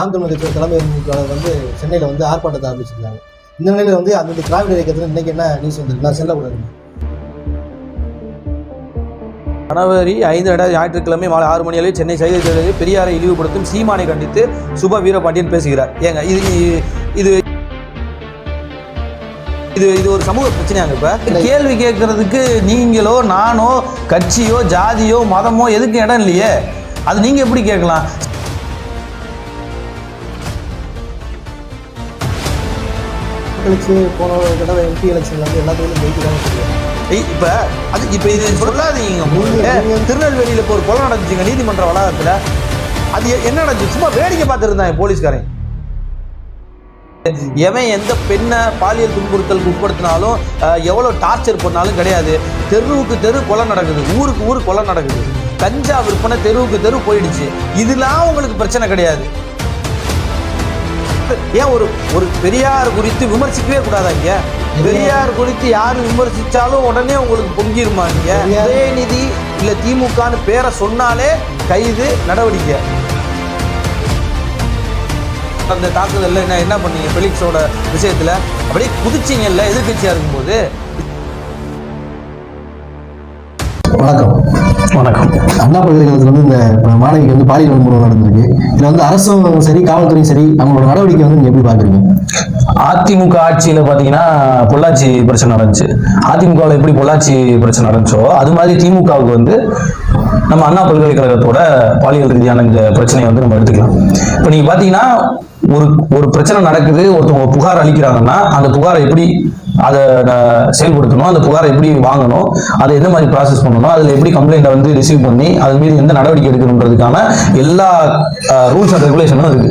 நாம் தமிழர் கட்சியோட தலைமை ஒருங்கிணைப்பாளர் வந்து சென்னையில் வந்து ஆர்ப்பாட்டத்தை ஆரம்பிச்சிருக்காங்க. இந்த நிலையில் வந்து அந்த திராவிட இயக்கத்தில் இன்னைக்கு என்ன நியூஸ் வந்திருக்கு? நான் செல்லக்கூடாது ஜனவரி ஐந்து ரெண்டாயிரத்தி ஞாயிற்றுக்கிழமை மாலை ஆறு மணி அளவில் சென்னை சைதை தேர்தலில் பெரியாரை இழிவுபடுத்தும் சீமானை கண்டித்து சுப வீரபாண்டியன் பேசுகிறார். ஏங்க இது இது இது இது ஒரு சமூக பிரச்சனையாங்க இப்ப. கேள்வி கேட்கறதுக்கு நீங்களோ நானோ கட்சியோ ஜாதியோ மதமோ எதுக்கு இடம் இல்லையே? அது நீங்க எப்படி கேட்கலாம்? கழிச்சு போன தடவை எம்பி எலெக்ஷன்ல வந்து எல்லா தொழிலும் ஜெயிக்கிறாங்க இப்ப அது இப்ப இது சொல்லாதீங்க திருநெல்வேலியில இப்போ ஒரு கொலை நடந்துச்சுங்க நீதிமன்ற வளாகத்துல. அது என்ன நடந்துச்சு சும்மா வேடிக்கை பார்த்துருந்தாங்க போலீஸ்காரன். எவன் எந்த பெண்ணை பாலியல் துன்புறுத்தலுக்கு உட்படுத்தினாலும் அஹ், எவ்வளவு டார்ச்சர் பண்ணாலும் கிடையாது. தெருவுக்கு தெரு கொலை நடக்குது. ஊருக்கு ஊர் கொலை நடக்குது. கஞ்சா விற்பனை தெருவுக்கு தெரு போயிடுச்சு. இதெல்லாம் உங்களுக்கு பிரச்சனை கிடையாது. ஏன் ஒரு ஒரு பெரியார் குறித்து விமர்சிக்கவே கூடாதாங்க? பெரியார் குறித்து யார் விமர்சிச்சாலும் உடனே உங்களுக்கு பொங்கிருமா நீங்க? உதயநிதி இல்ல திமுகன்னு பேரை சொன்னாலே கைது நடவடிக்கை. அந்த தாக்குதல்ல என்ன என்ன பண்ணீங்க? பெலிக்ஸோட விஷயத்துல? அப்படியே குதிச்சிங்கல்ல எதிர்கட்சியா இருக்கும்போது? வணக்கம். வணக்கம். அண்ணா பல்கலைக்கழகத்தில் வந்து இந்த மாணவிக்கு வந்து பாலியல் வன்முறை நடந்திருக்கு. இதில் வந்து அரசும் சரி காவல்துறையும் சரி அவங்களோட நடவடிக்கை வந்து நீங்க எப்படி பார்க்குறீங்க? அதிமுக ஆட்சியில பாத்தீங்கன்னா பொள்ளாச்சி பிரச்சனை நடந்துச்சு. அதிமுகவில் எப்படி பொள்ளாச்சி பிரச்சனை நடந்துச்சோ அது மாதிரி திமுகவுக்கு வந்து நம்ம அண்ணா பல்கலைக்கழகத்தோட பாலியல் ரீதியான இந்த பிரச்சனையை வந்து நம்ம எடுத்துக்கலாம். இப்போ நீங்க பாத்தீங்கன்னா ஒரு ஒரு பிரச்சனை நடக்குது ஒருத்தவங்க புகார் அளிக்கிறாங்கன்னா அந்த புகாரை எப்படி அதை செயல்படுத்தணும் அந்த புகாரை எப்படி வாங்கணும் அதை எந்த மாதிரி ப்ராசஸ் பண்ணணும் அதில் எப்படி கம்ப்ளைண்ட்டை வந்து ரிசீவ் பண்ணி அது மீது எந்த நடவடிக்கை எடுக்கணுன்றதுக்கான எல்லா ரூல்ஸ் அண்ட் ரெகுலேஷனும் இருக்கு.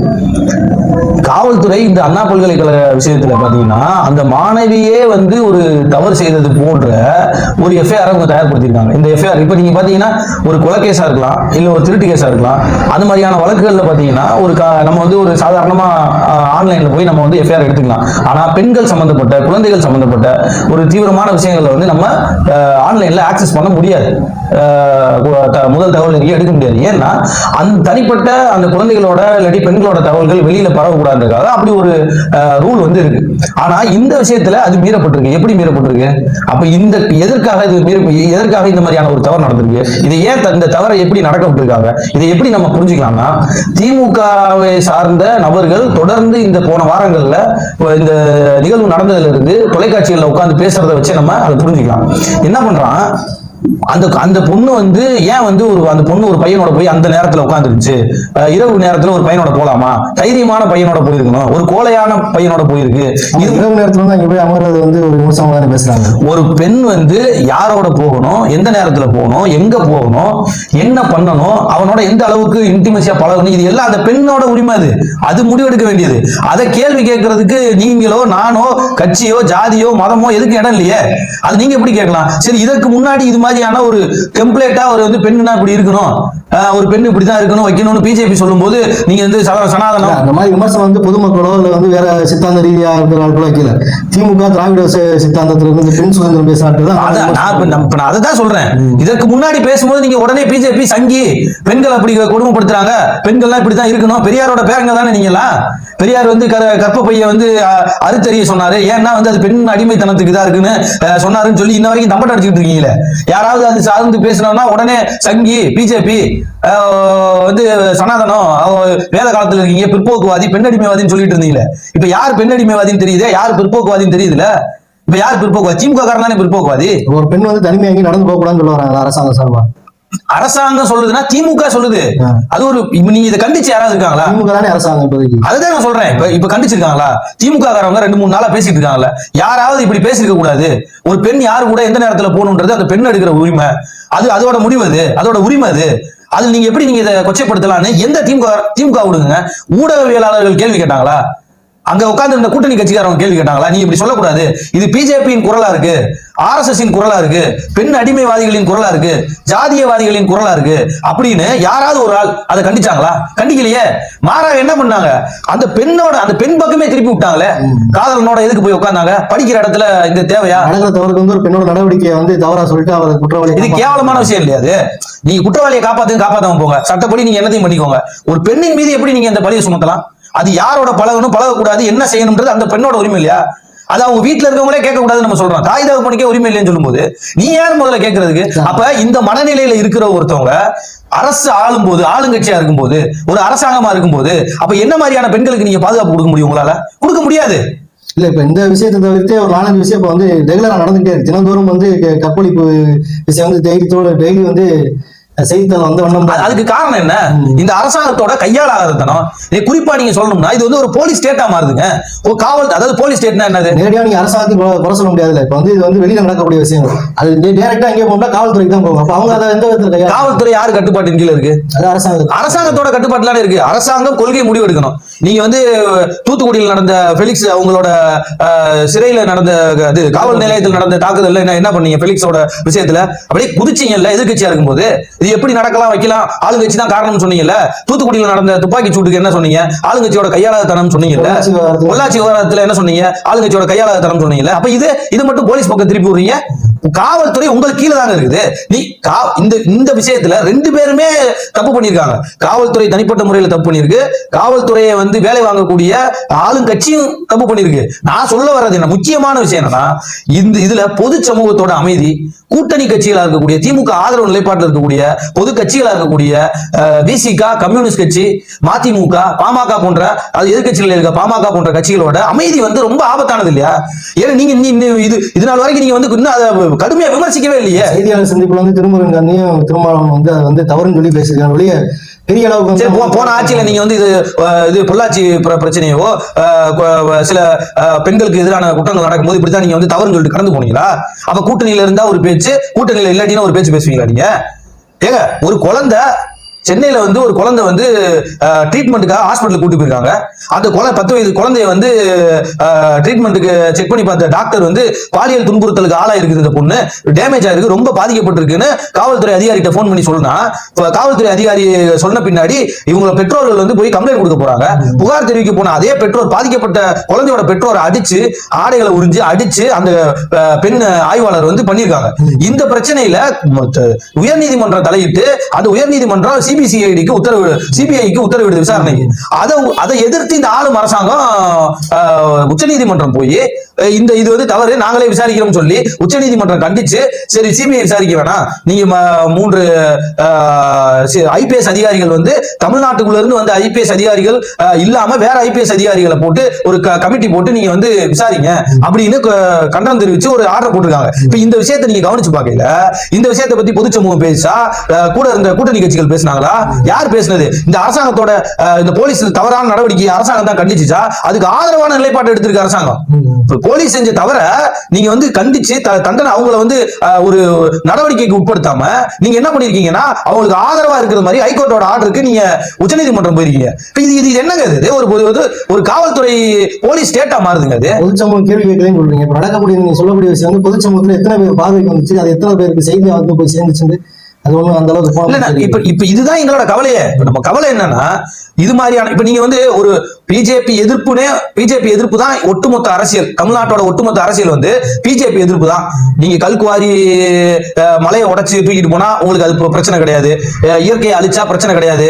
காவல்துறை இந்த அண்ணா பல்கலைக்கழக விஷயத்துல பாத்தீங்கன்னா அந்த மாணவியே வந்து ஒரு தவறு செய்தது போன்ற ஒரு எஃப்ஐஆர் அவங்க தயார்படுத்தியிருக்காங்க. இந்த எஃப்ஐஆர் இப்ப நீங்க பாத்தீங்கன்னா ஒரு கொலை கேஸா இருக்கலாம் இல்ல ஒரு திருட்டு கேஸா இருக்கலாம் அந்த மாதிரியான வழக்குகள்ல பாத்தீங்கன்னா ஒரு கா- நம்ம வந்து ஒரு சாதாரணமா ஆன்லைன்ல போய் நம்ம வந்து எஃப்ஐஆர் எடுத்துக்கலாம். ஆனா பெண்கள் சம்பந்தப்பட்ட குழந்தைகள் சம்பந்த சம்பந்தப்பட்ட ஒரு தீவிரமான விஷயங்களை வந்து நம்ம ஆன்லைனில் ஆக்சஸ் பண்ண முடியாது. முதல் தகவல் எங்கேயும் எடுக்க முடியாது. ஏன்னா அந்த தனிப்பட்ட அந்த குழந்தைகளோட இல்லாட்டி பெண்களோட தகவல்கள் வெளியில பரவக்கூடாதுக்காக அப்படி ஒரு ரூல் வந்து இருக்கு. ஆனா இந்த விஷயத்துல அது மீறப்பட்டிருக்கு. எப்படி மீறப்பட்டிருக்கு? அப்ப இந்த எதற்காக இது மீற எதற்காக இந்த மாதிரியான ஒரு தவறு நடந்திருக்கு? இதை ஏன் இந்த தவறை எப்படி நடக்க விட்டுருக்காங்க இதை எப்படி நம்ம புரிஞ்சுக்கலாம்னா திமுகவை சார்ந்த நபர்கள் தொடர்ந்து இந்த போன வாரங்கள்ல இந்த நிகழ்வு நடந்ததுல இருந்து தொலைக்காட்சிகளில் உட்காந்து பேசுறத வச்சு நம்ம அதை புரிஞ்சுக்கலாம். என்ன பண்றான்? அந்த அந்த பொண்ணு வந்து ஏன் வந்து ஒரு அந்த பொண்ணு ஒரு பையனோட போய் அந்த நேரத்துல உட்காந்துருச்சு இரவு நேரத்துல ஒரு பையனோட போலாமா? தைரியமான பையனோட போயிருக்கணும். ஒரு கோழையான பையனோட போயிருக்கு. இரவு நேரத்தில் வந்து அங்கே போய் அமர்றது வந்து ஒரு தானே பேசுறாங்க? ஒரு பெண் வந்து யாரோட போகணும்? எந்த நேரத்துல போகணும்? எங்க போகணும்? என்ன பண்ணணும்? அவனோட எந்த அளவுக்கு இன்டிமசியா பழகணும்? இது எல்லாம் அந்த பெண்ணோட உரிமை அது. அது முடிவெடுக்க வேண்டியது. அதை கேள்வி கேட்கறதுக்கு நீங்களோ நானோ கட்சியோ ஜாதியோ மதமோ எதுக்கு இடம் இல்லையே? அது நீங்க எப்படி கேட்கலாம்? சரி இதற்கு முன்னாடி இது மாதிரியான ஒரு டெம்ப்ளேட்டா ஒரு வந்து பெண்ணுனா இப்படி இருக்கணும். ஒரு பெண் இப்படிதான் இருக்கணும் வைக்கணும்னு பிஜேபி சொல்லும்போது நீங்க வந்து சன- சனாதனம். அந்த மாதிரி விமர்சனம் வந்து பொதுமக்களோ இல்லை வந்து வேற சித்தாந்த ரீதியா இருக்கிற ஆட்களோ வைக்கல. திமுக திராவிட சித்தாந்தத்துல இருந்து பெண் சுதந்திரம் தான் நான் அதை தான் சொல்றேன். இதற்கு முன்னாடி பேசும்போது நீங்க உடனே பிஜேபி சங்கி பெண்கள் அப்படி கொடுமைப்படுத்துறாங்க பெண்கள்லாம் இப்படிதான் இருக்கணும். பெரியாரோட பேரங்க தானே நீங்களா பெரியார் வந்து கற்ப பைய வந்து அறுத்தறிய சொன்னாரு. ஏன்னா வந்து அது பெண் அடிமைத்தனத்துக்கு இதா இருக்குன்னு சொன்னாருன்னு சொல்லி இன்ன வரைக்கும் தம்பட்ட அடிச்சுட்டு இருக்கீங்களே. யாராவது அது சார்ந்து பேசுனோம்னா உடனே சங்கி பிஜேபி வந்து சனாதனம் வேத காலத்துல இருக்கீங்க பிற்போக்குவாதி பெண்ணடிமைவாதின்னு சொல்லிட்டு இருந்தீங்களே. இப்ப யார் பெண்ணடிமைவாதின்னு தெரியுதே? யார் பிற்போக்குவாதின்னு தெரியுதுல இப்ப யார் பிற்போக்குவாதி? திமுக காரன் தானே பிற்போக்குவாதி? ஒரு பெண் வந்து தனிமையாகி நடந்து போக கூடாதுன்னு சொல்லுவாங்க அரசாங்கம் சார்பா? அரசாங்கம் சொல்லுதுன்னா திமுக சொல்லுது. அது ஒரு இப்ப நீங்க இதை கண்டிச்சு யாராவது இருக்காங்களா? திமுக தானே அரசாங்கம் இப்போதைக்கு? அதுதான் நான் சொல்றேன். இப்ப இப்ப கண்டிச்சிருக்காங்களா? திமுக காரவங்க ரெண்டு மூணு நாளா பேசிட்டு இருக்காங்கல்ல. யாராவது இப்படி பேசிருக்க கூடாது. ஒரு பெண் யாரு கூட எந்த நேரத்துல போகணுன்றது அந்த பெண் எடுக்கிற உரிமை. அது அதோட முடிவு அது. அதோட உரிமை அது. அது நீங்க எப்படி நீங்க இதை கொச்சைப்படுத்தலாம்னு எந்த திமுக திமுக விடுங்க ஊடகவியலாளர்கள் கேள்வி கேட்டாங்களா? அங்க உட்கார்ந்து இருந்த கூட்டணி கட்சிக்காரங்க கேள்வி கேட்டாங்களா? நீ இப்படி சொல்லக்கூடாது. இது பிஜேபியின் குரலா இருக்கு. ஆர்எஸ்எஸ் குரலா இருக்கு. பெண் அடிமைவாதிகளின் குரலா இருக்கு. ஜாதியவாதிகளின் குரலா இருக்கு. அப்படின்னு யாராவது ஒரு ஆள் அதை கண்டிச்சாங்களா? கண்டிக்கலையே. மாறாக என்ன பண்ணாங்க? அந்த பெண்ணோட அந்த பெண் பக்கமே திருப்பி விட்டாங்களே. காதலனோட எதுக்கு போய் உட்கார்ந்தாங்க? படிக்கிற இடத்துல இந்த தேவையா? நடக்கிற தவறுக்கு வந்து ஒரு பெண்ணோட நடவடிக்கையை வந்து தவறா சொல்லிட்டு அவர் குற்றவாளி இது கேவலமான விஷயம் இல்லையா அது? நீங்க குற்றவாளியை காப்பாத்து காப்பாத்தாம போங்க. சட்டப்படி நீங்க என்னத்தையும் பண்ணிக்கோங்க. ஒரு பெண்ணின் மீது எப்படி நீங்க இந்த பழியை சுமத்தலாம்? அது யாரோட பழகணும்? பழகக்கூடாது. என்ன செய்யணும்ன்றது அந்த பெண்ணோட உரிமை இல்லையா? அது அவங்க வீட்டுல இருக்கவங்களே கேட்க கூடாதுன்னு நம்ம சொல்றோம். தாய் தகப்பனுக்கே உரிமை இல்லைன்னு சொல்லும்போது நீ யார் முதல்ல கேட்கறதுக்கு? அப்ப இந்த மனநிலையில இருக்கிற ஒருத்தவங்க அரசு ஆளும் போது ஆளுங்கட்சியா இருக்கும்போது ஒரு அரசாங்கமா இருக்கும்போது அப்ப என்ன மாதிரியான பெண்களுக்கு நீங்க பாதுகாப்பு கொடுக்க முடியும் உங்களால? கொடுக்க முடியாது. இல்ல இப்ப இந்த விஷயத்தை தவிர்த்து ஒரு நாலஞ்சு விஷயம் இப்ப வந்து ரெகுலரா நடந்துட்டே இருக்கு. தினந்தோறும் வந்து கற்பழிப்பு விஷயம் வந்து டெய்லி டெய்லி வந்து செய்தித்தாள் வந்து அது- அதுக்கு காரணம் என்ன? இந்த அரசாங்கத்தோட கையாளாதத்தனம் நீ குறிப்பா நீங்க சொல்லணும்னா இது வந்து ஒரு போலீஸ் ஸ்டேட்டா மாறுதுங்க. ஒரு காவல் அதாவது போலீஸ் ஸ்டேட்னா என்னது? நேரடியா நீங்க அரசாங்கத்தை குறை- சொல்ல முடியாதுல்ல. இப்ப வந்து இது வந்து வெளியில நடக்கக்கூடிய விஷயம் அது டேரக்டா எங்கே போகணும்னா காவல்துறைக்கு தான் போகும். அப்ப அவங்க அதை எந்த விதத்துல காவல்துறை யாரு கட்டுப்பாட்டின் கீழ இருக்கு? அது அரசாங்கம் அரசாங்கத்தோட கட்டுப்பாட்டுல இருக்கு. அரசாங்கம் கொள்கை முடிவு எடுக்கணும். நீங்க வந்து தூத்துக்குடியில் நடந்த பெலிக்ஸ் அவங்களோட சிறையில நடந்த அது காவல் நிலையத்தில் நடந்த தாக்குதல்ல என்ன என்ன பண்ணீங்க பெலிக்ஸோட விஷயத்துல? அப்படியே குதிச்சீங்கல்ல எதிர்க்கட்சியா இருக்கும்போது இது எப்படி நடக்கலாம் வைக்கலாம்? ஆளுங்கட்சி தான் காரணம்னு சொன்னீங்கல்ல? தூத்துக்குடியில் நடந்த துப்பாக்கி சூட்டுக்கு என்ன சொன்னீங்க? ஆளுங்கட்சியோட கையாளாதனம் சொன்னீங்கல்ல? பொள்ளாச்சி விவகாரத்துல- என்ன சொன்னீங்க? ஆளுங்கட்சியோட கையாளாதனம் சொன்னீங்கல்ல? அப்ப இது இது மட்டும் போலீஸ் பக்கம் திருப்பி விடுறீங்க? காவல்துறை உங்களுக்கு கீழே தாங்க இருக்குது. நீ கா- இந்த இந்த விஷயத்துல ரெண்டு பேருமே தப்பு பண்ணிருக்காங்க காவல்துறை தனிப்பட்ட முறையில தப்பு பண்ணிருக்கு காவல்துறையை வந்து வேலை வாங்கக்கூடிய ஆளும் கட்சியும் தப்பு பண்ணிருக்கு நான் சொல்ல வர்றது என்ன? முக்கியமான விஷயம் என்னன்னா இந்த இதுல பொது சமூகத்தோட அமைதி கூட்டணி கட்சிகளா இருக்கக்கூடிய திமுக ஆதரவு நிலைப்பாட்டில் இருக்கக்கூடிய பொது கட்சிகளா இருக்கக்கூடிய விசிக கம்யூனிஸ்ட் கட்சி மதிமுக பாமக போன்ற அது எதிர்கட்சிகள் இருக்க பாமக போன்ற கட்சிகளோட அமைதி வந்து ரொம்ப ஆபத்தானது இல்லையா? ஏன்னா நீங்க இது இது நாள் வரைக்கும் நீங்க வந்து இன்னும் அதை கடுமையா விமர்சிக்கவே இல்லையே. செய்தியாளர் சந்திப்புல வந்து திருமுருகன் காந்தியும் திருமாவளவன் வந்து அதை வந்து தவறுன்னு சொல்லி பேசியிருக்காங்க வெளியே பெரிய அளவுக்கு சரி போன ஆட்சியில நீங்க வந்து இது இது பொள்ளாச்சி பிர- பிரச்சனையோ சில பெண்களுக்கு எதிரான குற்றங்கள் நடக்கும்போது இப்படித்தான் நீங்க வந்து தவறுன்னு சொல்லிட்டு கடந்து போனீங்களா? அப்ப கூட்டணியில இருந்தா ஒரு பேச்சு கூட்டணியில இல்லாட்டினா ஒரு பேச்சு பேசுவீங்களா நீங்க? ஏங்க ஒரு குழந்தை சென்னையில வந்து ஒரு குழந்தை வந்து ட்ரீட்மெண்ட்டுக்காக ஹாஸ்பிட்டல் கூட்டி போயிருக்காங்க. அந்த குழந்தை பத்து வயது குழந்தைய வந்து ட்ரீட்மெண்ட்டுக்கு செக் பண்ணி பார்த்த டாக்டர் வந்து பாலியல் துன்புறுத்தலுக்கு ஆளாயிருக்குது இந்த பொண்ணு. டேமேஜ் ஆயிருக்கு ரொம்ப பாதிக்கப்பட்டிருக்குன்னு காவல்துறை அதிகாரிகிட்ட ஃபோன் பண்ணி சொல்லுனா காவல்துறை அதிகாரி சொன்ன பின்னாடி இவங்க பெற்றோர்கள் வந்து போய் கம்ப்ளைண்ட் கொடுக்க போறாங்க. புகார் தெரிவிக்க போன அதே பெற்றோர் பாதிக்கப்பட்ட குழந்தையோட பெற்றோரை அடிச்சு ஆடைகளை உறிஞ்சு அடிச்சு அந்த பெண் ஆய்வாளர் வந்து பண்ணியிருக்காங்க. இந்த பிரச்சனையில உயர்நீதிமன்றம் தலையிட்டு அந்த உயர்நீதிமன்றம் சிபிசிஐடிக்கு உத்தரவு சிபிஐக்கு உத்தரவிடுது விசாரணைக்கு. அதை அதை எதிர்த்து இந்த ஆளும் அரசாங்கம் உச்சநீதிமன்றம் போய் இந்த இது வந்து தவறு நாங்களே விசாரிக்கிறோம் சொல்லி உச்சநீதிமன்றம் கண்டிச்சு சரி சிபிஐ விசாரிக்க வேணாம். நீங்க மூன்று ஐபிஎஸ் அதிகாரிகள் வந்து தமிழ்நாட்டுக்குள்ள இருந்து வந்து ஐபிஎஸ் அதிகாரிகள் இல்லாம வேற ஐபிஎஸ் அதிகாரிகளை போட்டு ஒரு கமிட்டி போட்டு நீங்க வந்து விசாரிங்க அப்படின்னு கண்டனம் தெரிவிச்சு ஒரு ஆர்டர் போட்டிருக்காங்க. இப்ப இந்த விஷயத்தை நீங்க கவனிச்சு பார்க்கல. இந்த விஷயத்தை பத்தி பொது சமூகம் பேசா கூட இருந்த கூட்டணி கட்சிகள் பேசினாங்களா யார் பேசுனது? இந்த அரசாங்கத்தோட இந்த போலீஸ் தவறான நடவடிக்கை அரசாங்கம் தான் கண்டிச்சுச்சா? அதுக்கு ஆதரவான நிலைப்பாடு எடுத்திருக்கு அரசாங்கம். போலீஸ் செஞ்ச தவிர நீங்க வந்து கண்டிச்சு த- தண்டனை அவங்கள வந்து ஒரு நடவடிக்கைக்கு உட்படுத்தாம நீங்க என்ன பண்ணிருக்கீங்கன்னா அவங்களுக்கு ஆதரவா இருக்கிற மாதிரி ஹைகோர்ட்டோட ஆர்டருக்கு நீங்க உச்சநீதிமன்றம் போயிருக்கீங்க. இது இது என்னங்க இது? ஒரு ஒரு- ஒரு காவல்துறை போலீஸ் ஸ்டேட்டா மாறுதுங்க அது பொது சமூகம் கேள்வி கேட்கலன்னு சொல்றீங்க நடக்கக்கூடிய நீங்க சொல்லக்கூடிய விஷயம் வந்து பொது சமூகத்துல எத்தனை பேர் பார்வைக்கு வந்துச்சு? அது எத்தனை பேருக்கு செய்தி வந்து போய் சேர்ந்துச்சு அது ஒண்ணும் அந்த அளவுக்கு போன இல்ல மாதிரி இப்ப இப்ப இதுதான் எங்களோட கவலையே. நம்ம கவலை என்னன்னா இது மாதிரியான இப்ப நீங்க வந்து ஒரு பிஜேபி எதிர்ப்புனே பிஜேபி எதிர்ப்பு தான் ஒட்டுமொத்த அரசியல். தமிழ்நாட்டோட ஒட்டுமொத்த அரசியல் வந்து பிஜேபி எதிர்ப்பு தான் நீங்க கல்குவாரி மலையை உடைச்சு தூக்கிட்டு போனா உங்களுக்கு அது பிரச்சனை கிடையாது. இயற்கையை அழிச்சா பிரச்சனை கிடையாது.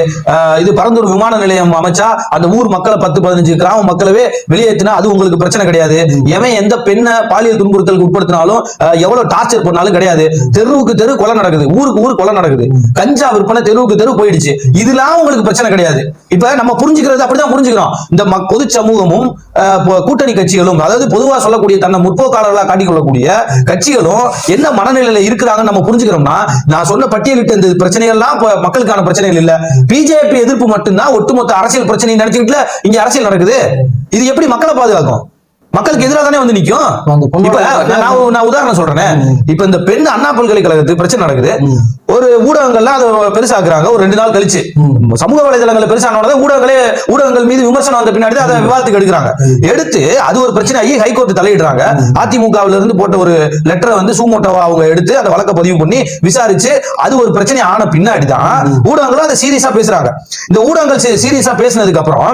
இது பரந்தூர் விமான நிலையம் அமைச்சா அந்த ஊர் மக்களை பத்து பதினஞ்சு கிராம மக்களவே வெளியேற்றினா அது உங்களுக்கு பிரச்சனை கிடையாது. எவன் எந்த பெண்ணை பாலியல் துன்புறுத்தலுக்கு உட்படுத்தினாலும் எவ்வளவு டார்ச்சர் பண்ணாலும் கிடையாது. தெருவுக்கு தெரு கொலை நடக்குது. ஊருக்கு ஊர் கொலை நடக்குது. கஞ்சா விற்பனை தெருவுக்கு தெரு போயிடுச்சு. இதெல்லாம் உங்களுக்கு பிரச்சனை கிடையாது. இப்ப நம்ம புரிஞ்சுக்கிறது அப்படிதான் புரிஞ்சுக்கிறோம். இந்த பொது சமூகமும் கூட்டணி கட்சிகளும் அதாவது பொதுவா சொல்லக்கூடிய தன்னை முற்போக்காளர்களா காட்டிக் கொள்ளக்கூடிய கட்சிகளும் என்ன மனநிலையில இருக்கிறாங்கன்னு நம்ம புரிஞ்சுக்கிறோம்னா நான் சொன்ன பட்டியலிட்ட இந்த பிரச்சனைகள்லாம் மக்களுக்கான பிரச்சனைகள் இல்ல. பிஜேபி எதிர்ப்பு மட்டும்தான் ஒட்டுமொத்த அரசியல் பிரச்சனை நினைச்சுக்கிட்டுல இங்க அரசியல் நடக்குது. இது எப்படி மக்களை பாதுகாக்கும்? மக்களுக்கு எதிராக தானே வந்து நிக்கும்? இப்ப நான் உதாரணம் சொல்றேன். இப்ப இந்த பெண் அண்ணா பல்கலைக்கழகத்துக்கு பிரச்சனை நடக்குது. ஒரு ஊடகங்கள்லாம் அதை பெருசாக்குறாங்க. ஒரு ரெண்டு நாள் கழிச்சு. சமூக வலைதளங்கள்ல பெருசானோட ஊடகங்களே ஊடகங்கள் மீது விமர்சனம் வந்த பின்னாடி அதை விவாதத்துக்கு எடுக்கிறாங்க. எடுத்து அது ஒரு பிரச்சனை ஆகி ஹைகோர்ட் தலையிடுறாங்க. அதிமுகவுல இருந்து போட்ட ஒரு லெட்டரை வந்து சூமோட்டோவா அவங்க எடுத்து அந்த வழக்கை பதிவு பண்ணி விசாரிச்சு அது ஒரு பிரச்சனை ஆன பின்னாடி தான் ஊடகங்களும் அதை சீரியஸா பேசுறாங்க. இந்த ஊடகங்கள் சீரியஸா பேசினதுக்கு அப்புறம்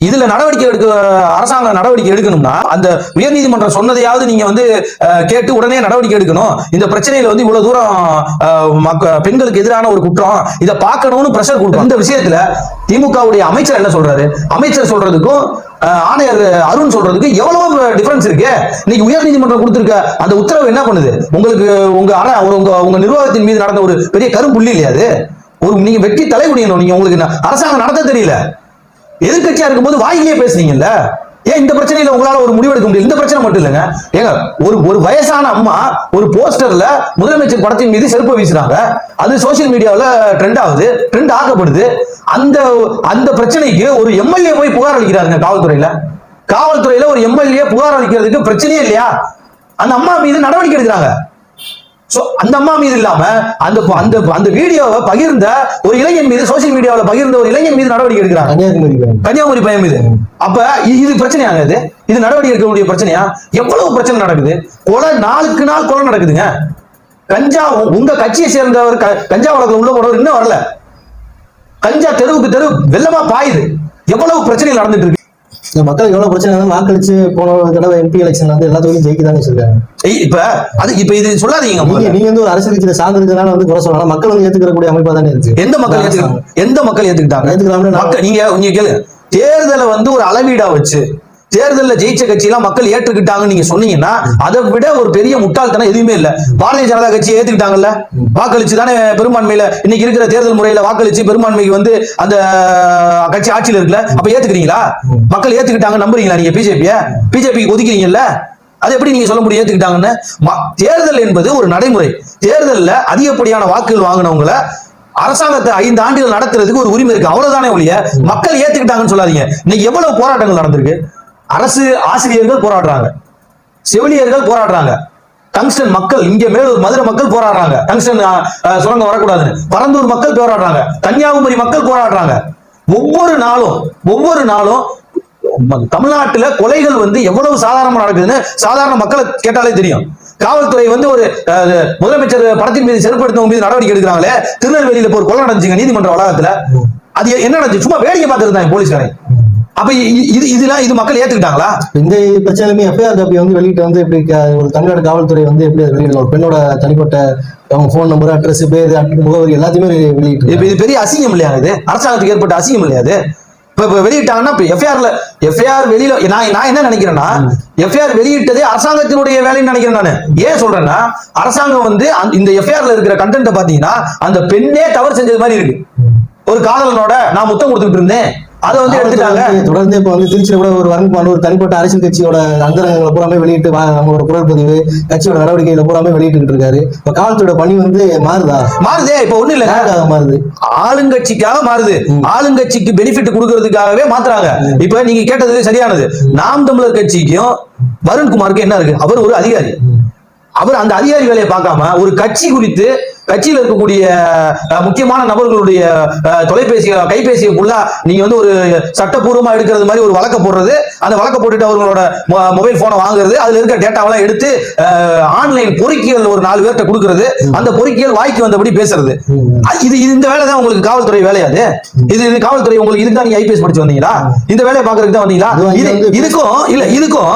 இதுல நடவடிக்கை எடுக்க அரசாங்கம் நடவடிக்கை எடுக்கணும்னா அந்த உயர்நீதிமன்றம் சொன்னதையாவது நீங்க வந்து அஹ், கேட்டு உடனே நடவடிக்கை எடுக்கணும். இந்த பிரச்சனையில வந்து இவ்வளவு தூரம் பெண்களுக்கு எதிரான ஒரு குற்றம் இதை பார்க்கணும்னு பிரஷர் கொடுக்கும் இந்த விஷயத்துல திமுகவுடைய அமைச்சர் என்ன சொல்றாரு? அமைச்சர் சொல்றதுக்கும் ஆணையர் அருண் சொல்றதுக்கு எவ்வளவு டிஃபரன்ஸ் இருக்கு? இன்னைக்கு உயர்நீதிமன்றம் கொடுத்திருக்க அந்த உத்தரவு என்ன பண்ணுது? உங்களுக்கு உங்க அர உங்க உங்க நிர்வாகத்தின் மீது நடந்த ஒரு பெரிய கரும்புள்ளி இல்லையா அது? ஒரு நீங்க வெட்டி தலை குடியணும் நீங்க உங்களுக்கு அரசாங்கம் நடத்த தெரியல. எதிர்கட்சியா இருக்கும்போது வாயிலே பேசுனீங்கல்ல? ஏன் இந்த பிரச்சனையில உங்களால ஒரு முடிவெடுக்க முடியல? இந்த பிரச்சனை மட்டும் இல்லைங்க. ஏங்க ஒரு ஒரு வயசான அம்மா ஒரு போஸ்டர்ல முதலமைச்சர் படத்தின் மீது செருப்பு வீசுறாங்க. அது சோசியல் மீடியாவில் ட்ரெண்ட் ஆகுது ட்ரெண்ட் ஆக்கப்படுது. அந்த அந்த பிரச்சனைக்கு ஒரு எம்எல்ஏ போய் புகார் அளிக்கிறாருங்க காவல்துறையில. காவல்துறையில ஒரு எம்எல்ஏ புகார் அளிக்கிறதுக்கு பிரச்சனையே இல்லையா? அந்த அம்மா மீது நடவடிக்கை எடுக்கிறாங்க. சோ அந்த அம்மா மீது இல்லாம அந்த அந்த அந்த வீடியோவை பகிர்ந்த ஒரு இளைஞன் மீது சோசியல் மீடியாவுல பகிர்ந்த ஒரு இளைஞன் மீது நடவடிக்கை எடுக்கிறாங்க. கன்னியாகுமரி. கன்னியாகுமரி பையன் மீது. அப்ப இது பிரச்சனையாங்க இது? இது நடவடிக்கை எடுக்கக்கூடிய பிரச்சனையா? எவ்வளவு பிரச்சனை நடக்குது? கொலை நாளுக்கு நாள் கொலை நடக்குதுங்க. கஞ்சா உங்க கட்சியை சேர்ந்தவர் கஞ்சா வழக்குல உள்ள போனவர் இன்னும் வரல. கஞ்சா தெருவுக்கு தெரு வெள்ளமா பாயுது. எவ்வளவு பிரச்சனைகள் நடந்துட்டு இருக்கு? இந்த மக்களுக்கு எவ்வளவு பிரச்சனை வாக்களிச்சு போன தடவை எம்பி எலெக்ஷன்ல வந்து எல்லா தொகுதியும் ஜெயிக்கதானே சொல்றாங்க. இப்ப அது இப்ப இது சொல்லாதீங்க நீங்க. நீங்க வந்து ஒரு அரசியல் கட்சியில சார்ந்திருக்கிறதுனால வந்து குறை சொல்லலாம். மக்கள் வந்து ஏத்துக்கக்கூடிய அமைப்பா தானே இருக்கு. எந்த மக்கள் ஏத்துக்கிட்டாங்க எந்த மக்கள் ஏத்துக்கிட்டாங்க? ஏத்துக்கிறாங்க நீங்க நீங்க கேளு. தேர்தலை வந்து ஒரு அளவீடா வச்சு தேர்தலில் ஜெயிச்ச கட்சியெல்லாம் மக்கள் ஏற்றுக்கிட்டாங்கன்னு நீங்க சொன்னீங்கன்னா அதை விட ஒரு பெரிய முட்டாள்தனம் எதுவுமே இல்ல. பாரதிய ஜனதா கட்சி ஏத்துக்கிட்டாங்கல்ல? வாக்களிச்சு தானே பெரும்பான்மையில இன்னைக்கு இருக்கிற தேர்தல் முறையில வாக்களிச்சு பெரும்பான்மைக்கு வந்து அந்த கட்சி ஆட்சியில் இருக்குல்ல அப்ப ஏத்துக்கிறீங்களா? மக்கள் ஏத்துக்கிட்டாங்க நம்புறீங்களா நீங்க பிஜேபிய? பிஜேபி ஒதுக்கிறீங்கல்ல? அது எப்படி நீங்க சொல்ல முடியும் ஏத்துக்கிட்டாங்கன்னு? ம- தேர்தல் என்பது ஒரு நடைமுறை. தேர்தலில் அதிகப்படியான வாக்குகள் வாங்கினவங்கள அரசாங்கத்தை ஐந்து ஆண்டுகள் நடத்துறதுக்கு ஒரு உரிமை இருக்கு. அவ்வளவுதானே ஒழிய மக்கள் ஏத்துக்கிட்டாங்கன்னு சொல்லாதீங்க. இன்னைக்கு எவ்வளவு போராட்டங்கள் நடந்திருக்கு? அரசு ஆசிரியர்கள் போராடுறாங்க. செவிலியர்கள் போராடுறாங்க. டங்ஸ்டன் மக்கள் இங்க மேலூர் மதுரை மக்கள் போராடுறாங்க. டங்ஸ்டன் சுரங்கம் வரக்கூடாதுன்னு. பரந்தூர் மக்கள் போராடுறாங்க. கன்னியாகுமரி மக்கள் போராடுறாங்க. ஒவ்வொரு நாளும் ஒவ்வொரு நாளும் தமிழ்நாட்டுல கொலைகள் வந்து எவ்வளவு சாதாரணமா நடக்குதுன்னு சாதாரண மக்களை கேட்டாலே தெரியும். காவல்துறை வந்து ஒரு முதலமைச்சர் படத்தின் மீது செருப்படுத்தவங்க மீது நடவடிக்கை எடுக்கிறாங்களே திருநெல்வேலியில போய் ஒரு கொலை நடந்துச்சுங்க நீதிமன்ற வளாகத்துல. அது என்ன நடந்துச்சு? சும்மா வேடிக்கை பார்த்துருந்தாங்க போலீஸ்காரன். அப்ப இது இதெல்லாம் இது மக்கள் ஏத்துக்கிட்டாங்களா? இந்த பிரச்சனையுமே எஃப்ஐஆர் காப்பி வந்து வெளியிட்டு வந்து எப்படி க- ஒரு தமிழ்நாடு காவல்துறை வந்து எப்படி அதை வெளியிடலாம் ஒரு பெண்ணோட தனிப்பட்ட அவங்க ஃபோன் நம்பர் அட்ரஸ் பேர் முகவரி எல்லாத்தையுமே வெளியிட்டு இப்ப இது பெரிய அசிங்கம் இல்லையா இது? அரசாங்கத்துக்கு ஏற்பட்ட அசிங்கம் இல்லையா இது? இப்ப வெளியிட்டாங்கன்னா இப்ப எஃப்ஐஆர்ல எஃப்ஐஆர் வெளியில நான் நான் என்ன நினைக்கிறேன்னா எஃப்ஐஆர் வெளியிட்டதே அரசாங்கத்தினுடைய வேலைன்னு நினைக்கிறேன் நானு. ஏன் சொல்றேன்னா அரசாங்கம் வந்து அந்த- இந்த எஃப்ஐஆர்ல இருக்கிற கண்டென்ட் பாத்தீங்கன்னா அந்த பெண்ணே தவறு செஞ்சது மாதிரி இருக்கு. ஒரு காதலனோட நான் முத்தம் கொடுத்துட்டு இருந்தேன். அதை வந்து எடுத்துட்டாங்க. தொடர்ந்து இப்ப வந்து திருச்சியில கூட ஒரு வரம்பு ஒரு தனிப்பட்ட அரசியல் கட்சியோட அந்தரங்களை பூராமே வெளியிட்டு அவங்களோட குரல் பதிவு கட்சியோட நடவடிக்கைகளை பூராமே வெளியிட்டு இருக்காரு. இப்ப காவல்துறையோட பணி வந்து மாறுதா? மாறுதே இப்ப ஒண்ணு இல்ல. மாறுது ஆளுங்கட்சிக்காக மாறுது. ஆளுங்கட்சிக்கு பெனிஃபிட் கொடுக்கறதுக்காகவே மாத்துறாங்க. இப்ப நீங்க கேட்டது சரியானது. நாம் தமிழர் கட்சிக்கும் வருண்குமாருக்கு என்ன இருக்கு? அவர் ஒரு அதிகாரி. அவர் அந்த அதிகாரி வேலையை பார்க்காம ஒரு கட்சி குறித்து கட்சியில் இருக்கக்கூடிய முக்கியமான நபர்களுடைய தொலைபேசி ஃபுல்லா நீங்க வந்து ஒரு சட்டப்பூர்வமா எடுக்கிறது மாதிரி ஒரு வழக்க போடுறது. அந்த வழக்க போட்டுட்டு அவங்களோட மொ- மொபைல் போனை வாங்குறது. அதுல இருக்க டேட்டாவெல்லாம் எடுத்து ஆன்லைன் பொறுக்கிகள் ஒரு நாலு பேர்ட்ட கொடுக்கறது. அந்த பொறுக்கிகள் வாய்க்கு வந்தபடி பேசுறது. இது இந்த வேலை தான் உங்களுக்கு காவல்துறை வேலையாது. இது இது காவல்துறை உங்களுக்கு இதுக்கு தான் நீங்க ஐபிஎஸ் படிச்சு வந்தீங்களா? இந்த வேலையை பாக்குறதுக்கு தான் வந்தீங்களா? இது இதுக்கும் இல்ல இதுக்கும்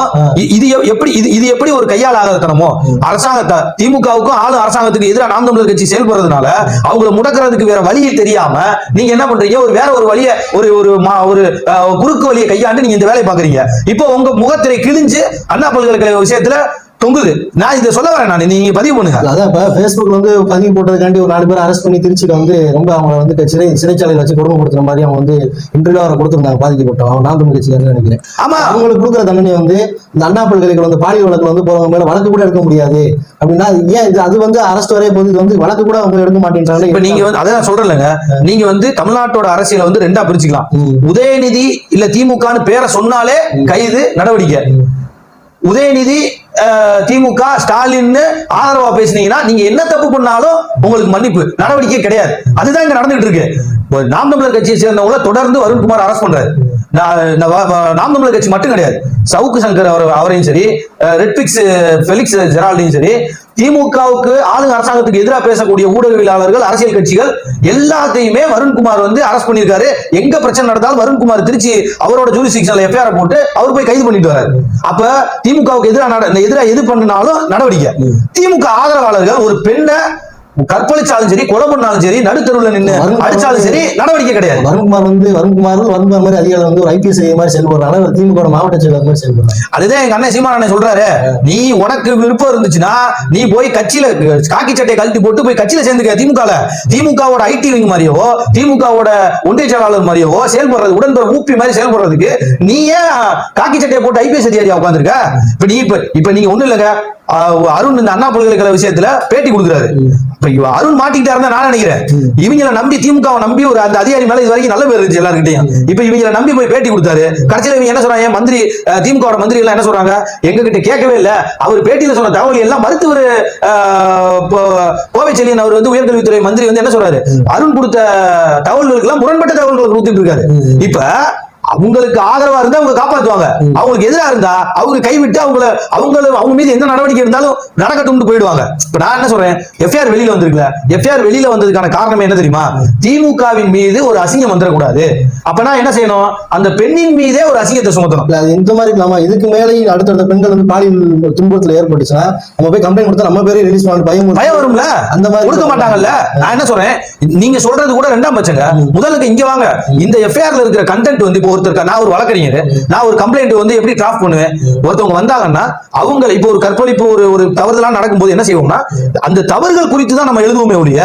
இது எப்படி இது எப்படி ஒரு கையால் ஆகாதனமோ அரசாங்கத்தை திமுகவுக்கும் ஆளு அரசாங்கத்துக்கு எதிராக நாம் தமிழர் கட்சி செயல்படுறதுனால அவங்கள முடக்கிறதுக்கு வேற வழியை தெரியாம நீங்க என்ன பண்றீங்க? ஒரு வேற ஒரு வழிய ஒரு ஒரு ஒரு குறுக்கு வழியை கையாண்டு நீங்க இந்த வேலையை பாக்குறீங்க இப்போ உங்க முகத்திரை கிழிஞ்சு அண்ணா பல்கலைக்கழக விஷயத்துல தொங்குது. நான் இதை சொல்ல வரேன் நான். நீங்க பதிவு பண்ணுங்க. அதான் இப்ப பேஸ்புக்ல வந்து பதிவு போட்டதுக்காண்டி ஒரு நாலு பேர் அரெஸ்ட் பண்ணி திருச்சியில வந்து ரொம்ப அவங்க வந்து சிறை சிறைச்சாலையில் வச்சு கொடுமைப்படுத்துற மாதிரி அவங்க வந்து இன்டர்வியூ அவரை கொடுத்துருந்தாங்க பாதிக்கப்பட்டோம் அவங்க நாம் தமிழ் கட்சியில நினைக்கிறேன். ஆமா. அவங்களுக்கு கொடுக்குற தண்டனை வந்து இந்த அண்ணா பல்கலைக்கழகம் வந்து பாலியல் வழக்கு வந்து போறவங்க மேல வழக்கு கூட எடுக்க முடியாது. அப்படின்னா ஏன் இது அது வந்து அரஸ்ட் வரைய போது இது வந்து வழக்கு கூட அவங்க எடுக்க மாட்டேன்றாங்க. இப்ப நீங்க வந்து அதான் சொல்றேன்லங்க. நீங்க வந்து தமிழ்நாட்டோட அரசியலை வந்து ரெண்டா பிரிச்சுக்கலாம். உதயநிதி இல்ல திமுகன்னு பேரை சொன்னாலே கைது நடவடிக்கை. உதயநிதி திமுக ஸ்டாலின் ஆதரவா பேசுனீங்கன்னா நீங்க என்ன தப்பு பண்ணாலும் உங்களுக்கு மன்னிப்பு. நடவடிக்கை கிடையாது. அதுதான் இங்க நடந்துட்டு இருக்கு. ஒரு நாம் தமிழர் கட்சியை சேர்ந்தவங்கள தொடர்ந்து வருண்குமார் அரசு பண்றாரு. நான் நாம் தமிழர் கட்சி மட்டும் கிடையாது. சவுக்கு சங்கர் அவர் அவரையும் சரி ரெட்பிக்ஸ் ஃபெலிக்ஸ் ஜெரால்டையும் சரி திமுகவுக்கு ஆளுங்க அரசாங்கத்துக்கு எதிராக பேசக்கூடிய ஊடகவியலாளர்கள் அரசியல் கட்சிகள் எல்லாத்தையுமே வருண்குமார் வந்து அரெஸ்ட் பண்ணியிருக்காரு. எங்க பிரச்சனை நடந்தாலும் வருண்குமார் திருச்சி அவரோட ஜூரிஸ்டிக்ஷன்ல எஃப்ஐஆர் போட்டு அவர் போய் கைது பண்ணிட்டு வராரு அப்ப திமுகவுக்கு எதிராக எதிராக எது பண்ணினாலும் நடவடிக்கை. திமுக ஆதரவாளர்கள் ஒரு பெண்ணை கற்பழிச்சாலும் சரி கொலை பண்ணாலும் சரி நடுத்தருவில் நின்று அடிச்சாலும் சரி நடவடிக்கை கிடையாது. வருண்குமார் வந்து வருண்குமார் வருண்குமார் மாதிரி அதிகாரி வந்து ஒரு ஐபிஎஸ் மாதிரி செயல்படுறாங்க ஒரு திமுக மாவட்ட செயலர் மாதிரி செயல்படுறாங்க. அதுதான் எங்க அண்ணன் சீமான் அண்ணன் சொல்றாரு நீ உனக்கு விருப்பம் இருந்துச்சுன்னா நீ போய் கட்சியில காக்கி சட்டையை கழட்டி போட்டு போய் கட்சியில சேர்ந்துக்க திமுக திமுகவோட ஐடி விங் மாதிரியோ திமுகவோட ஒன்றிய செயலாளர் மாதிரியோ செயல்படுறது உடன்பட ஊப்பி மாதிரி செயல்படுறதுக்கு நீ ஏன் காக்கி சட்டையை போட்டு ஐபிஎஸ் அதிகாரியா உட்காந்துருக்க இப்ப நீ இப்ப இப்ப நீங்க ஒண்ணு இல்லைங்க. அருண் இந்த அண்ணா பல்கலைக்கழக விஷயத்துல பேட்டி கொடுக்குறாரு. இப்ப இவ அருண் மாட்டிக்கிட்டாருன்னு நான் நினைக்கிறேன். இவங்கள நம்பி திமுகவை நம்பி ஒரு அந்த அதிகாரி மேல இது வரைக்கும் நல்ல பேர் இருந்துச்சு எல்லாருக்கிட்டையும் இப்ப இவங்கள நம்பி போய் பேட்டி கொடுத்தாரு. கடைசியில இவங்க என்ன சொல்றாங்க? மந்திரி அஹ், திமுகவோட மந்திரி எல்லாம் என்ன சொல்றாங்க? எங்க கிட்ட கேட்கவே இல்ல. அவர் பேட்டியில சொன்ன தகவல் எல்லாம் மருத்துவர் கோவை செல்லியன் அவர் வந்து உயர்கல்வித்துறை மந்திரி வந்து என்ன சொல்றாரு? அருண் கொடுத்த தகவல்களுக்கு எல்லாம் முரண்பட்ட தகவல்கள் கொடுத்துட்டு இருக்காரு. இப்ப அவங்களுக்கு ஆதரவா இருந்தா அவங்க காப்பாத்துவாங்க. அவங்களுக்கு எதிரா இருந்தா அவங்க கைவிட்டு அவங்கள அவங்க அவங்க மீது எந்த நடவடிக்கை இருந்தாலும் நடக்கட்டும்னு போயிடுவாங்க. இப்ப நான் என்ன சொல்றேன்? எஃப்ஐஆர் வெளியில வந்திருக்குல்ல. எஃப்ஐஆர் வெளியில வந்ததுக்கான காரணம் என்ன தெரியுமா? திமுகவின் மீது ஒரு அசிங்கம் வந்துடக்கூடாது. அப்பனா என்ன செய்யணும்? அந்த பெண்ணின் மீதே ஒரு அசிங்கத்தை சுமத்தணும். இந்த மாதிரி இல்லாம இதுக்கு மேலேயும் அடுத்தடுத்த பெண்கள் வந்து பாலியல் துன்புறுத்தல் ஏற்பட்டுச்சுன்னா நம்ம போய் கம்ப்ளைண்ட் கொடுத்தா நம்ம பேரே ரிலீஸ் பண்ண பயம். பயம் வரும்ல? அந்த மாதிரி கொடுக்க மாட்டாங்கல்ல? நான் என்ன சொல்றேன்? நீங்க சொல்றது கூட ரெண்டாம் பட்சங்க. முதல்ல இங்க வாங்க. இந்த எஃப்ஐஆர்ல இருக்கிற கண்டென்ட் வந்து இப்போ ஒருத்தர் நான் ஒரு வழக்கறிஞர் நான் ஒரு கம்ப்ளைண்ட் வந்து எப்படி டிராஃப்ட் பண்ணுவேன்? ஒருத்தவங்க வந்தாங்கன்னா அவங்க இப்போ ஒரு கற்பழிப்பு ஒரு ஒரு தவறுதெல்லாம் நடக்கும்போது என்ன செய்வோம்னா அந்த தவறுகள் குறித்து தான் நம்ம எழுதுவோமே ஒழிய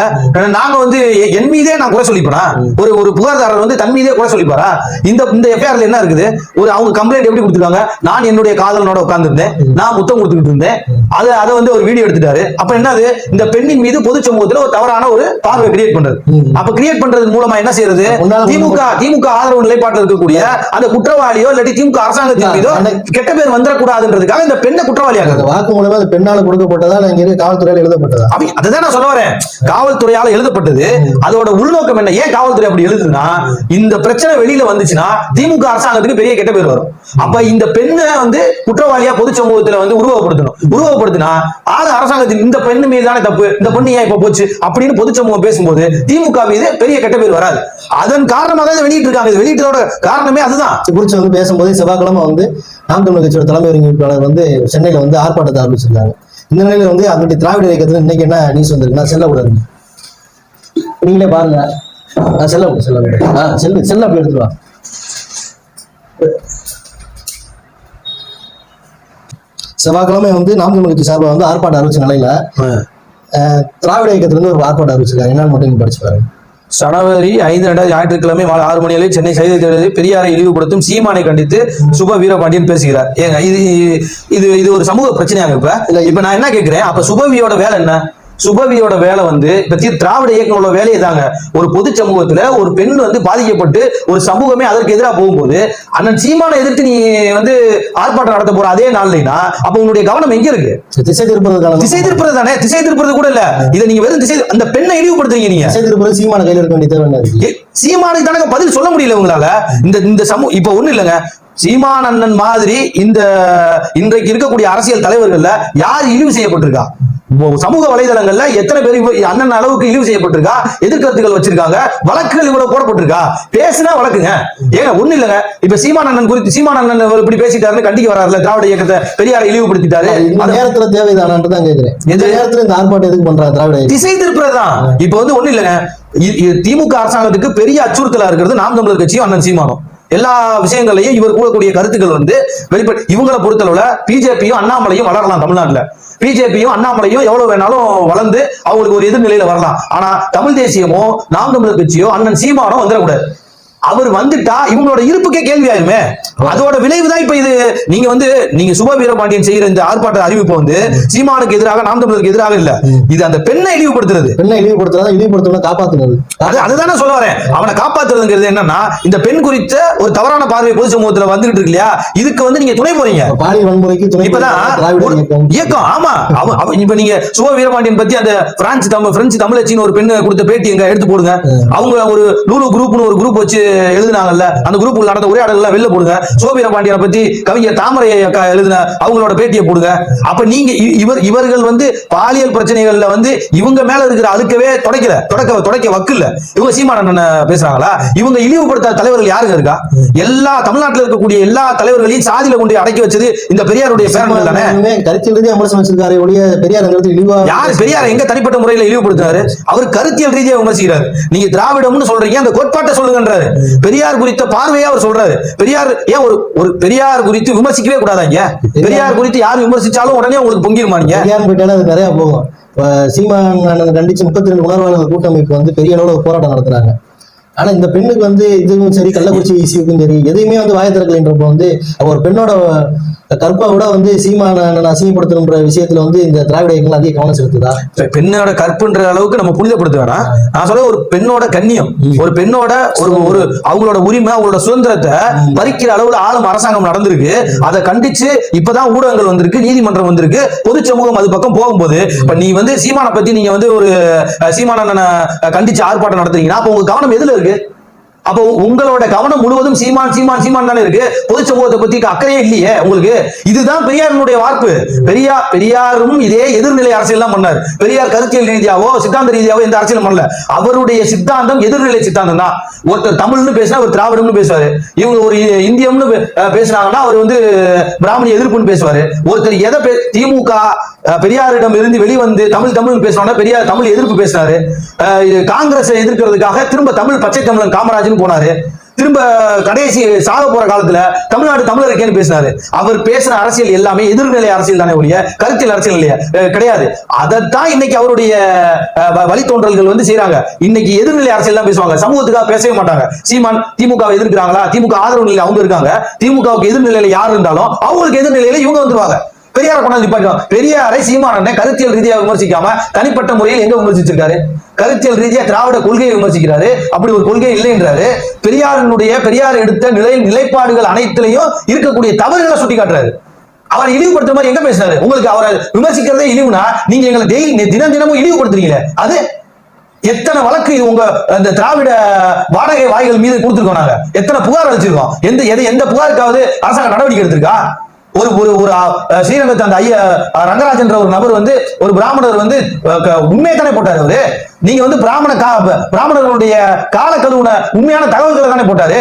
நாங்க வந்து என் மீதே நான் குறை சொல்லிப்பேனா? ஒரு ஒரு புகார்தாரர் வந்து தன் மீதே குறை சொல்லிப்பாரா? இந்த இந்த எஃப்ஐஆர்ல என்ன இருக்குது? ஒரு அவங்க கம்ப்ளைண்ட் எப்படி கொடுத்துருக்காங்க? நான் என்னுடைய காதலனோட உட்கார்ந்திருந்தேன். நான் முத்தம் கொடுத்துக்கிட்டு இருந்தேன். அதை அதை வந்து ஒரு வீடியோ எடுத்துட்டாரு. அப்ப என்னது? இந்த பெண்ணின் மீது பொது சமூகத்துல ஒரு தவறான ஒரு பார்வை கிரியேட் பண்றது. அப்ப கிரியேட் பண்றது மூலமா என்ன செய்யறது? திமுக திமுக ஆதரவு நிலைப்பாட்டில் இருக்கக்கூடிய அந்த குற்றவாளியோ இல்லாட்டி திமுக அரசாங்கத்தின் மீதோ கெட்ட பேர் வந்துடக்கூடாதுன்றதுக்காக இந்த பெண்ணை குற்றவாளியாக வாக்கு மூலமா அந்த பெண்ணால கொடுக்கப்பட்டதா இங்க இருக்க காவல்துறையில எழுதப்பட்டதா? அதுதான் நான் சொல்ல வரேன். காவல்துறையால எழுதப்பட்டது. அதோட உள்நோக்கம் என்ன? ஏன் காவல்துறை அப்படி எழுதுனா இந்த பிரச்சனை வெளியில வந்துச்சுன்னா திமுக அரசாங்கத்துக்கு பெரிய கெட்ட பேர் வரும். அப்ப இந்த பெண்ணை வந்து குற்றவாளியா பொது சமூகத்துல வந்து உருவகப்படுத்தணும். உருவகப்படுத்தினா ஆளு அரசாங்கத்தின் இந்த பெண்ணு மீது தானே தப்பு. இந்த பொண்ணு ஏன் இப்ப போச்சு? அப்படின்னு பொது சமூகம் பேசும்போது திமுக மீது பெரிய கெட்ட பேர் வராது. அதன் காரணமாக தான் வெளியிட்டு இருக்காங்க வெளியிட்டதோட காரணமே அதுதான். இது குறித்து வந்து பேசும்போது செவ்வாய்க்கிழமை வந்து நாம் தமிழர் கட்சியோட தலைமை ஒருங்கிணைப்பாளர் வந்து சென்னையில வந்து ஆர்ப்பாட்டத்தை ஆரம்பிச்சிருக்காங்க. இந்த நிலையில வந்து அங்கிட்டு திராவிட இயக்கத்துல இன்னைக்கு என்ன நியூஸ் வந்திருக்கு? நான் செல்ல கூடாது நீங்களே பாருங்க. செல்ல செல்ல செல்லு செல்ல அப்படி எடுத்துட்டு வா. செவ்வாய்க்கிழமை வந்து நாம் தமிழர் கட்சி சார்பாக வந்து ஆர்ப்பாட்டம் அறிவிச்ச நிலையில திராவிட இயக்கத்துல இருந்து ஒரு ஆர்ப்பாட்டம் அறிவிச்சிருக்காங்க என்னன்னு மட்டும் நீங்க படிச்சுக்காங்க ஜனவரி ஐந்து ரெண்டாயிரத்தி ஞாயிற்றுக்கிழமை மாலை ஆறு மணி அளவில் சென்னை செய்தி தேர்தலில் பெரியாரை இழிவுபடுத்தும் சீமானை கண்டித்து சுப வீரபாண்டியன் பேசுகிறார். ஏங்க இது இது இது ஒரு சமூக பிரச்சனையாங்க இப்ப. இல்ல, இப்ப நான் என்ன கேட்கிறேன் அப்ப சுபவியோட வேலை என்ன? சுபவியோட வேலை வந்து திராவிட இயக்கங்களோட வேலையை தாங்க ஒரு பொது சமூகத்துல ஒரு பெண் வந்து பாதிக்கப்பட்டு ஒரு சமூகமே அதற்கு எதிராக போகும்போது அண்ணன் சீமானை எதிர்த்து நீ வந்து ஆர்ப்பாட்டம் நடத்த போற அதே நாள்லைனா அப்ப உன்னுடைய கவனம் எங்க இருக்கு? திசை திருப்பதற்கான திசை திருப்புறது தானே? திசை திருப்புறது கூட இல்ல. இதை நீங்க வெறும் திசை அந்த பெண்ணை இழிவுபடுத்துறீங்க நீங்க. திசை திருப்பது சீமான கையில இருக்க வேண்டிய தேவை சீமானுக்கு தானங்க பதில் சொல்ல முடியல உங்களால இந்த இந்த சமூக இப்ப ஒண்ணு இல்லைங்க. சீமான் அண்ணன் மாதிரி இந்த இன்றைக்கு இருக்கக்கூடிய அரசியல் தலைவர்கள்ல யார் இழிவு செய்யப்பட்டிருக்கா? சமூக வலைதளங்கள்ல எத்தனை பேர் அண்ணன் அளவுக்கு இழிவு செய்யப்பட்டிருக்கா? எதிர்கருத்துக்கள் வச்சிருக்காங்க. வழக்குகள் இவ்வளவு போடப்பட்டிருக்கா? பேசினா வழக்குங்க. ஏங்க ஒண்ணு இல்லைங்க. இப்ப சீமான் அண்ணன் குறித்து சீமான் அண்ணன் இவர் இப்படி பேசிட்டாருன்னு கண்டிக்க வராருல திராவிட இயக்கத்தை பெரியாரை இழிவுபடுத்திட்டாரு. அது- நேரத்துல தேவைதானான்னு தான் கேக்குறேன். இந்த எது? நேரத்துல இந்த ஆர்ப்பாட்டம் எதுக்கு பண்றாங்க திராவிட? திசை திருப்புறதுதான். இப்ப வந்து ஒண்ணு இல்லைங்க. திமுக அரசாங்கத்துக்கு பெரிய அச்சுறுத்தலா இருக்கிறது நாம் தமிழர் கட்சியும் அண்ணன் சீமானும். எல்லா விஷயங்களையும் இவர் கூறக்கூடிய கருத்துக்கள் வந்து வெளிப்பட இவங்களை பொறுத்தளவுல பிஜேபியும் அண்ணாமலையும் வளரலாம் தமிழ்நாட்டுல. பிஜேபியும் அண்ணாமலையும் எவ்வளவு வேணாலும் வளர்ந்து அவங்களுக்கு ஒரு எதிர்நிலையில வரலாம். ஆனா தமிழ் தேசியமோ நாம் தமிழர் கட்சியோ அண்ணன் சீமானோ வந்துடக்கூடாது. அவர் வந்துட்டா இவங்களோட இருப்புக்கே கேள்வி ஆயிருமே. அதோட விளைவுதான் இப்ப இது. நீங்க வந்து நீங்க சுப வீரபாண்டியன் செய்யற இந்த ஆர்ப்பாட்ட அறிவிப்பு வந்து சீமானுக்கு எதிராக நாம் தமிழருக்கு எதிராக இல்ல. இது அந்த பெண்ணை இழிவுபடுத்துறது. பெண்ணை இழிவுபடுத்துறதா இழிவுபடுத்தணும் காப்பாத்துனது. அது அதுதானே சொல்ல வரேன். அவனை காப்பாத்துறதுங்கிறது என்னன்னா இந்த பெண் குறித்த ஒரு தவறான பார்வை பொது சமூகத்துல வந்துகிட்டு இருக்கு இல்லையா? இதுக்கு வந்து நீங்க துணை போறீங்க. பாலியல் வன்முறைக்கு துணை இப்பதான் இயக்கம்? ஆமா. அவ- அவ- இப்ப நீங்க சுப வீரபாண்டியன் பத்தி அந்த பிரான்ஸ் தமிழ் பிரெஞ்சு தமிழச்சின்னு ஒரு பெண்ணு கொடுத்த பேட்டி எங்க எடுத்து போடுங்க. அவங்க ஒரு லூலு குரூப்னு ஒரு குரூப் வச்சு எழுதுனாங்கல்ல அந்த குரூப் நடந்த உரையாடல்ல வெளில போடுங்க. சோபிர பாண்டியனை பத்தி கவிஞர் தாமரை எழுதின அவங்களோட பேட்டியை போடுங்க. அப்ப நீங்க இவர் இவர்கள் வந்து பாலியல் பிரச்சனைகள்ல வந்து இவங்க மேல இருக்கிற அழுக்கவே தொடக்கல. தொடக்க தொடக்க வக்கில்ல. இவங்க சீமானண்ணன் பேசுறாங்களா? இவங்க இழிவுபடுத்தாத தலைவர்கள் யாருங்க இருக்கா? எல்லா தமிழ்நாட்டுல இருக்கக்கூடிய எல்லா தலைவர்களையும் சாதியில கொண்டு அடக்கி வச்சது இந்த பெரியாருடைய பேரன்கள் தானே? சீமானே கருத்தியல் ரீதியா விமர்சனம் வச்சிருக்காரு ஒழிய பெரியார் இழிவா யார் பெரியார் எங்க தனிப்பட்ட முறையில இழிவுபடுத்துறாரு? அவர் கருத்தியல் ரீதியா விமர்சிக்கிறாரு. நீங்க திராவிடம்னு சொல்றீங்க அந்த கோட்பாட்டை சொல்லுங்கன்றாரு. பெரியார் குறித்த பார்வையா அவர் சொல்றாரு. பெரியார் ஏன் ஒரு ஒரு பெரியார் குறித்து விமர்சிக்கவே கூடாதாங்க? பெரியார் குறித்து யார் விமர்சிச்சாலும் உடனே உங்களுக்கு பொங்கிருமா நீங்க பெரியார் போயிட்டாலும் அது நிறைய போகும். இப்ப சீமான் கண்டிச்சு முப்பத்தி ரெண்டு உணர்வாளர்கள் கூட்டமைப்பு வந்து பெரிய அளவுல போராட்டம் நடத்துறாங்க. ஆனா இந்த பெண்ணுக்கு வந்து இதுவும் சரி கள்ளக்குறிச்சி இசிவுக்கும் சரி எதையுமே வந்து வாய திறக்கலைன்றப்ப வந்து ஒரு பெண்ணோட கற்பை விட வந்து சீமான அசிங்கப்படுத்தணுன்ற விஷயத்துல வந்து இந்த திராவிட இயக்கங்கள் அதிக கவனம் செலுத்துதா? பெண்ணோட கற்புன்ற அளவுக்கு நம்ம புனிதப்படுத்த வேணாம். நான் சொல்ல ஒரு பெண்ணோட கண்ணியம். ஒரு பெண்ணோட ஒரு ஒரு அவங்களோட உரிமை அவங்களோட சுதந்திரத்தை பறிக்கிற அளவுல ஆளும் அரசாங்கம் நடந்திருக்கு. அதை கண்டிச்சு இப்பதான் ஊடகங்கள் வந்திருக்கு நீதிமன்றம் வந்திருக்கு. பொது சமூகம் அது பக்கம் போகும்போது இப்ப நீ வந்து சீமானை பத்தி நீங்க வந்து ஒரு அஹ், கண்டிச்சு ஆர்ப்பாட்டம் நடத்துறீங்கன்னா அப்ப உங்க கவனம் எதுல இருக்கு? அப்போ உங்களோட கவனம் முழுவதும் சீமான் சீமான் சீமான் தானே இருக்கு? பொது சமூகத்தை பத்தி அக்கறையே இல்லையே உங்களுக்கு? இதுதான் பெரியாரினுடைய வார்ப்பு. பெரியார் பெரியாரும் இதே எதிர்நிலை அரசியல் தான் பண்ணார். பெரியார் கருத்தியல் ரீதியாவோ சித்தாந்த ரீதியாவோ எந்த அரசியலும் பண்ணல. அவருடைய சித்தாந்தம் எதிர்நிலை சித்தாந்தம் தான். ஒருத்தர் தமிழ்னு பேசினா அவர் திராவிடம்னு பேசுவாரு. இவங்க ஒரு இந்தியம்னு பே- பேசுனாங்கன்னா அவர் வந்து பிராமணி எதிர்ப்புன்னு பேசுவாரு. ஒருத்தர் எதை திமுக பெரியாரிடம் இருந்து வெளிவந்து தமிழ் தமிழ் பேசுறோம்னா பெரியார் தமிழ் எதிர்ப்பு பேசினாரு. காங்கிரஸை எதிர்க்கிறதுக்காக திரும்ப தமிழ் பச்சை தமிழன் காமராஜன் போனாரு. திரும்ப கடைசி சாக போற காலத்துல தமிழ்நாடு தமிழருக்கேன்னு பேசினாரு. அவர் பேசுற அரசியல் எல்லாமே எதிர்நிலை அரசியல் தானே ஒழிய கருத்தியல் அரசியல் இல்லையா. கிடையாது. அதைத்தான் இன்னைக்கு அவருடைய வ- வழித்தோன்றல்கள் வந்து செய்றாங்க. இன்னைக்கு எதிர்நிலை அரசியல் தான் பேசுவாங்க. சமூகத்துக்காக பேசவே மாட்டாங்க. சீமான் திமுக எதிர்க்கிறாங்களா? திமுக ஆதரவு நிலையில அவங்க இருக்காங்க. திமுகவுக்கு எதிர்நிலையில யார் இருந்தாலும் அவங்களுக்கு எதிர்நிலையில இவங்க வந்துருவாங்க. பெரியார கொண்டாந்து நிப்பாட்டுவாங்க பெரியாரை சீமானனை கருத்தியல் ரீதியா விமர்சிக்காம தனிப்பட்ட முறையில் எங்க விமர்சிச்சிருக்காரு? கருத்தியல் ரீதியா திராவிட கொள்கையை விமர்சிக்கிறாரு. அப்படி ஒரு கொள்கை இல்லைன்றாரு. பெரியாரினுடைய பெரியார் எடுத்த நிலை நிலைப்பாடுகள் அனைத்திலையும் இருக்கக்கூடிய தவறுகளை சுட்டி காட்டுறாரு அவர் இழிவுபடுத்துற மாதிரி எங்க பேசுறாரு? உங்களுக்கு அவரை விமர்சிக்கிறதே இழிவுனா நீங்க எங்களை டெய்லி தினம் தினமும் இழிவுபடுத்துறீங்களே. அது எத்தனை வழக்கு உங்க அந்த திராவிட வாடகை வாய்கள் மீது கொடுத்துருக்கோம் நாங்க. எத்தனை புகார் அளிச்சிருக்கோம்? எந்த எதை எந்த புகாருக்காவது அரசாங்க நடவடிக்கை எடுத்திருக்கா? ஒரு ஒரு ஒரு ஸ்ரீரங்கத்து அந்த ஐயா ரங்கராஜன்ற ஒரு நபர் வந்து ஒரு பிராமணர் வந்து உண்மையை தானே போட்டாரு அவரு. நீங்க வந்து பிராமண கா பிராமணர்களுடைய கால கழுவுன உண்மையான தகவல்களை தானே போட்டாரு.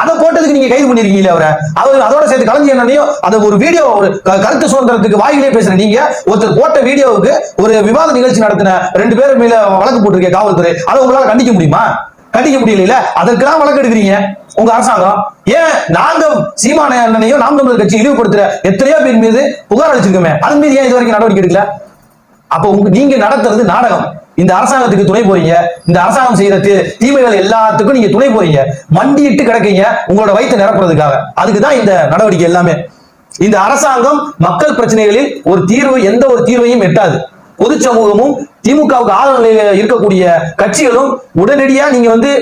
அதை போட்டதுக்கு நீங்க கைது பண்ணிருக்கீங்களே அவரை. அவர் அதோட சேர்த்து கலைஞர் என்னனையும் அந்த ஒரு வீடியோ ஒரு கருத்து சுதந்திரத்துக்கு வாயிலே பேசுற நீங்க ஒருத்தர் போட்ட வீடியோவுக்கு ஒரு விவாத நிகழ்ச்சி நடத்தின ரெண்டு பேர் மேல வழக்கு போட்டிருக்கேன் காவல்துறை. அதை உங்களால கண்டிக்க முடியுமா? கட்டிக்க முடியல அதற்கெல்லாம் வழக்கு எடுக்கிறீங்க உங்க அரசாங்கம். ஏன் நாங்க சீமான அண்ணனையும் நாம் தமிழர் கட்சி இழிவுபடுத்துற எத்தனையோ பேர் மீது புகார் அளிச்சிருக்கோமே? அதன் மீது ஏன் இது வரைக்கும் நடவடிக்கை எடுக்கல? அப்ப உங்க நீங்க நடத்துறது நாடகம். இந்த அரசாங்கத்துக்கு துணை போறீங்க. இந்த அரசாங்கம் செய்யறது தீமைகள் எல்லாத்துக்கும் நீங்க துணை போறீங்க. மண்டியிட்டு கிடக்கீங்க. உங்களோட வயிற்று நிரப்புறதுக்காக. அதுக்கு தான் இந்த நடவடிக்கை எல்லாமே. இந்த அரசாங்கம் மக்கள் பிரச்சனைகளில் ஒரு தீர்வு எந்த ஒரு தீர்வையும் எட்டாது. பொது சமூகமும் திமுகவுக்கு ஆதரவு நிலையில இருக்கக்கூடிய கட்சிகளும் உடனடியா நீங்க வந்து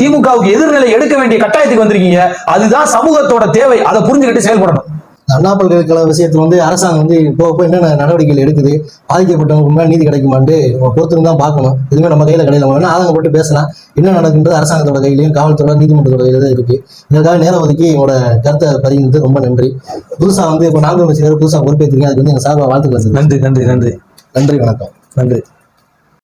திமுகவுக்கு எதிர்நிலை எடுக்க வேண்டிய கட்டாயத்துக்கு வந்திருக்கீங்க. அதுதான் சமூகத்தோட தேவை. அதை புரிஞ்சுக்கிட்டு செயல்படணும். அண்ணா பல்கலைக்கழக விஷயத்துல வந்து அரசாங்கம் வந்து போக போய் என்னென்ன நடவடிக்கைகள் எடுக்குது? பாதிக்கப்பட்டவங்களுக்கு மேல நீதி கிடைக்குமான்னு பொறுத்து தான் பார்க்கணும். எதுவுமே நம்ம கையில கிடையில. வேணா ஆதங்கப்பட்டு பேசலாம். என்ன நடக்குன்றது அரசாங்கத்தோட கையிலையும் காவல்துறை நீதிமன்றத்தோட கையில தான் இருக்கு. இதற்காக நேரம் ஒதுக்கி உங்களோட கருத்தை பதிந்தது ரொம்ப நன்றி. புதுசா வந்து இப்போ நான்கு செய்யறது புதுசா பொறுப்பேற்றுங்க அதுக்கு வந்து எங்க சார்பாக வாழ்த்துக்கள். நன்றி நன்றி நன்றி. நன்றி வணக்கம். நன்றி.